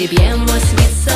відіб'ємось від собак